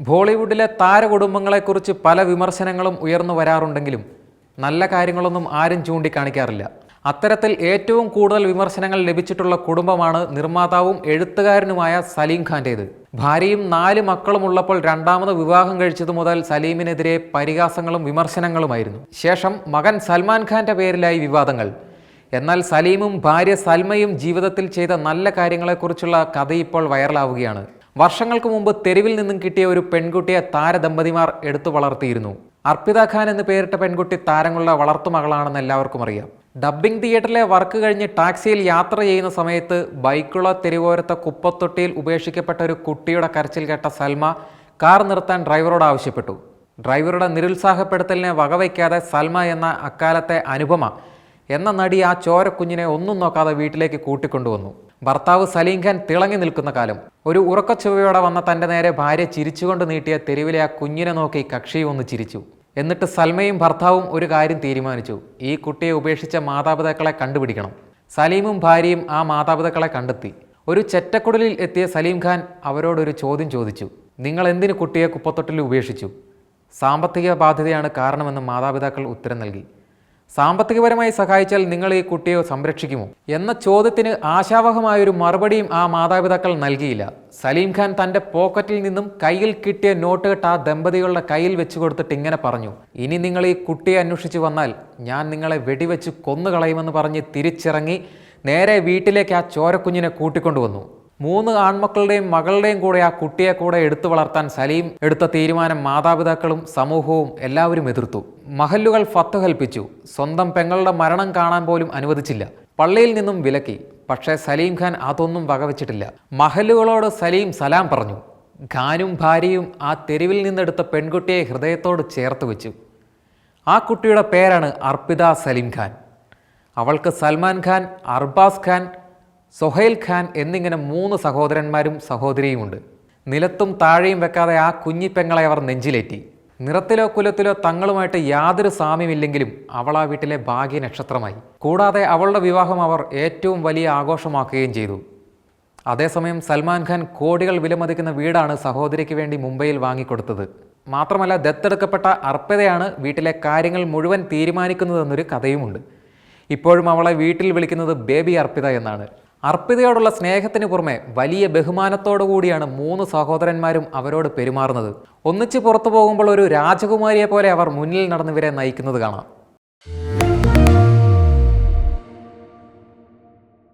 ബോളിവുഡിലെ താരകുടുംബങ്ങളെക്കുറിച്ച് പല വിമർശനങ്ങളും ഉയർന്നു വരാറുണ്ടെങ്കിലും നല്ല കാര്യങ്ങളൊന്നും ആരും ചൂണ്ടിക്കാണിക്കാറില്ല. അത്തരത്തിൽ ഏറ്റവും കൂടുതൽ വിമർശനങ്ങൾ ലഭിച്ചിട്ടുള്ള കുടുംബമാണ് നിർമ്മാതാവും എഴുത്തുകാരനുമായ സലീം ഖാന്റേത് ഭാര്യയും നാല് മക്കളും ഉള്ളപ്പോൾ രണ്ടാമത് വിവാഹം കഴിച്ചതു മുതൽ സലീമിനെതിരെ പരിഹാസങ്ങളും വിമർശനങ്ങളുമായിരുന്നു. ശേഷം മകൻ സൽമാൻ ഖാന്റെ പേരിലായി വിവാദങ്ങൾ. എന്നാൽ സലീമും ഭാര്യ സൽമയും ജീവിതത്തിൽ ചെയ്ത നല്ല കാര്യങ്ങളെക്കുറിച്ചുള്ള കഥ ഇപ്പോൾ വൈറലാവുകയാണ്. വർഷങ്ങൾക്ക് മുമ്പ് തെരുവിൽ നിന്നും കിട്ടിയ ഒരു പെൺകുട്ടിയെ താരദമ്പതിമാർ എടുത്തു വളർത്തിയിരുന്നു. അർപ്പിത ഖാൻ എന്ന് പേരിട്ട പെൺകുട്ടി താരങ്ങളുടെ വളർത്തുമകളാണെന്ന് എല്ലാവർക്കും അറിയാം. ഡബ്ബിംഗ് തിയേറ്ററിലെ വർക്ക് കഴിഞ്ഞ് ടാക്സിയിൽ യാത്ര ചെയ്യുന്ന സമയത്ത് ബൈക്കുള്ള തെരുവോരത്തെ കുപ്പത്തൊട്ടിയിൽ ഉപേക്ഷിക്കപ്പെട്ട ഒരു കുട്ടിയുടെ കരച്ചിൽ കേട്ട സൽമ കാർ നിർത്താൻ ഡ്രൈവറോട് ആവശ്യപ്പെട്ടു. ഡ്രൈവറുടെ നിരുത്സാഹപ്പെടുത്തലിനെ വകവയ്ക്കാതെ സൽമ എന്ന അക്കാലത്തെ അനുപമ എന്ന നടി ആ ചോരക്കുഞ്ഞിനെ ഒന്നും നോക്കാതെ വീട്ടിലേക്ക് കൂട്ടിക്കൊണ്ടുവന്നു. ഭർത്താവ് സലീം ഖാൻ തിളങ്ങി നിൽക്കുന്ന കാലം. ഒരു ഉറക്കച്ചുവയോടെ വന്ന തന്റെ നേരെ ഭാര്യ ചിരിച്ചുകൊണ്ട് നീട്ടിയ തെരുവിലെ ആ കുഞ്ഞിനെ നോക്കി കക്ഷിയും ഒന്ന് ചിരിച്ചു. എന്നിട്ട് സൽമയും ഭർത്താവും ഒരു കാര്യം തീരുമാനിച്ചു. ഈ കുട്ടിയെ ഉപേക്ഷിച്ച മാതാപിതാക്കളെ കണ്ടുപിടിക്കണം. സലീമും ഭാര്യയും ആ മാതാപിതാക്കളെ കണ്ടെത്തി. ഒരു ചെറ്റക്കുടലിൽ എത്തിയ സലീം ഖാൻ അവരോടൊരു ചോദ്യം ചോദിച്ചു. നിങ്ങൾ എന്തിന് കുട്ടിയെ കുപ്പത്തൊട്ടിൽ ഉപേക്ഷിച്ചു? സാമ്പത്തിക ബാധ്യതയാണ് കാരണമെന്ന് മാതാപിതാക്കൾ ഉത്തരം നൽകി. സാമ്പത്തികപരമായി സഹായിച്ചാൽ നിങ്ങൾ ഈ കുട്ടിയെ സംരക്ഷിക്കുമോ? എന്ന ചോദ്യത്തിന് ആശാവഹമായൊരു മറുപടിയും ആ മാതാപിതാക്കൾ നൽകിയില്ല. സലീം ഖാൻ തന്റെ പോക്കറ്റിൽ നിന്നും കയ്യിൽ കിട്ടിയ നോട്ട് കെട്ട് ആ ദമ്പതികളുടെ കയ്യിൽ വെച്ചു കൊടുത്തിട്ട് ഇങ്ങനെ പറഞ്ഞു ഇനി നിങ്ങൾ ഈ കുട്ടിയെ അന്വേഷിച്ചു വന്നാൽ ഞാൻ നിങ്ങളെ വെടിവെച്ച് കൊന്നുകളയുമെന്ന് പറഞ്ഞ് തിരിച്ചിറങ്ങി നേരെ വീട്ടിലേക്ക് ആ ചോരക്കുഞ്ഞിനെ കൂട്ടിക്കൊണ്ടുവന്നു മൂന്ന് ആൺമക്കളുടെയും മകളുടെയും കൂടെ ആ കുട്ടിയെ കൂടെ എടുത്തു വളർത്താൻ സലീം എടുത്ത തീരുമാനം മാതാപിതാക്കളും സമൂഹവും എല്ലാവരും എതിർത്തു. മഹല്ലുകൾ ഫത്ത് കൽപ്പിച്ചു സ്വന്തം പെങ്ങളുടെ മരണം കാണാൻ പോലും അനുവദിച്ചില്ല. പള്ളിയിൽ നിന്നും വിലക്കി. പക്ഷേ സലീം ഖാൻ അതൊന്നും വകവച്ചിട്ടില്ല. മഹല്ലുകളോട് സലീം സലാം പറഞ്ഞു. ഖാനും ഭാര്യയും ആ തെരുവിൽ നിന്നെടുത്ത പെൺകുട്ടിയെ ഹൃദയത്തോട് ചേർത്ത് വെച്ചു. ആ കുട്ടിയുടെ പേരാണ് അർപ്പിത സലീം ഖാൻ. അവൾക്ക് സൽമാൻ ഖാൻ അർബാസ് ഖാൻ സൊഹൈൽ ഖാൻ എന്നിങ്ങനെ മൂന്ന് സഹോദരന്മാരും സഹോദരിയുമുണ്ട്. നിലത്തും താഴെയും വെക്കാതെ ആ കുഞ്ഞിപ്പെങ്ങളെ അവർ നെഞ്ചിലേറ്റി. നിറത്തിലോ കുലത്തിലോ തങ്ങളുമായിട്ട് യാതൊരു സാമ്യമില്ലെങ്കിലും അവൾ ആ വീട്ടിലെ ഭാഗ്യ നക്ഷത്രമായി. കൂടാതെ അവളുടെ വിവാഹം അവർ ഏറ്റവും വലിയ ആഘോഷമാക്കുകയും ചെയ്തു. അതേസമയം സൽമാൻ ഖാൻ കോടികൾ വിലമതിക്കുന്ന വീടാണ് സഹോദരിക്ക് വേണ്ടി മുംബൈയിൽ വാങ്ങിക്കൊടുത്തത്. മാത്രമല്ല ദത്തെടുക്കപ്പെട്ട അർപ്പതയാണ് വീട്ടിലെ കാര്യങ്ങൾ മുഴുവൻ തീരുമാനിക്കുന്നതെന്നൊരു കഥയുമുണ്ട്. ഇപ്പോഴും അവളെ വീട്ടിൽ വിളിക്കുന്നത് ബേബി അർപ്പിത എന്നാണ്. അർപ്പിതയോടുള്ള സ്നേഹത്തിന് പുറമെ വലിയ ബഹുമാനത്തോടു കൂടിയാണ് മൂന്ന് സഹോദരന്മാരും അവരോട് പെരുമാറുന്നത്. ഒന്നിച്ച് പുറത്തു പോകുമ്പോൾ ഒരു രാജകുമാരിയെ പോലെ അവർ മുന്നിൽ നടന്നിവരെ നയിക്കുന്നത് കാണാം.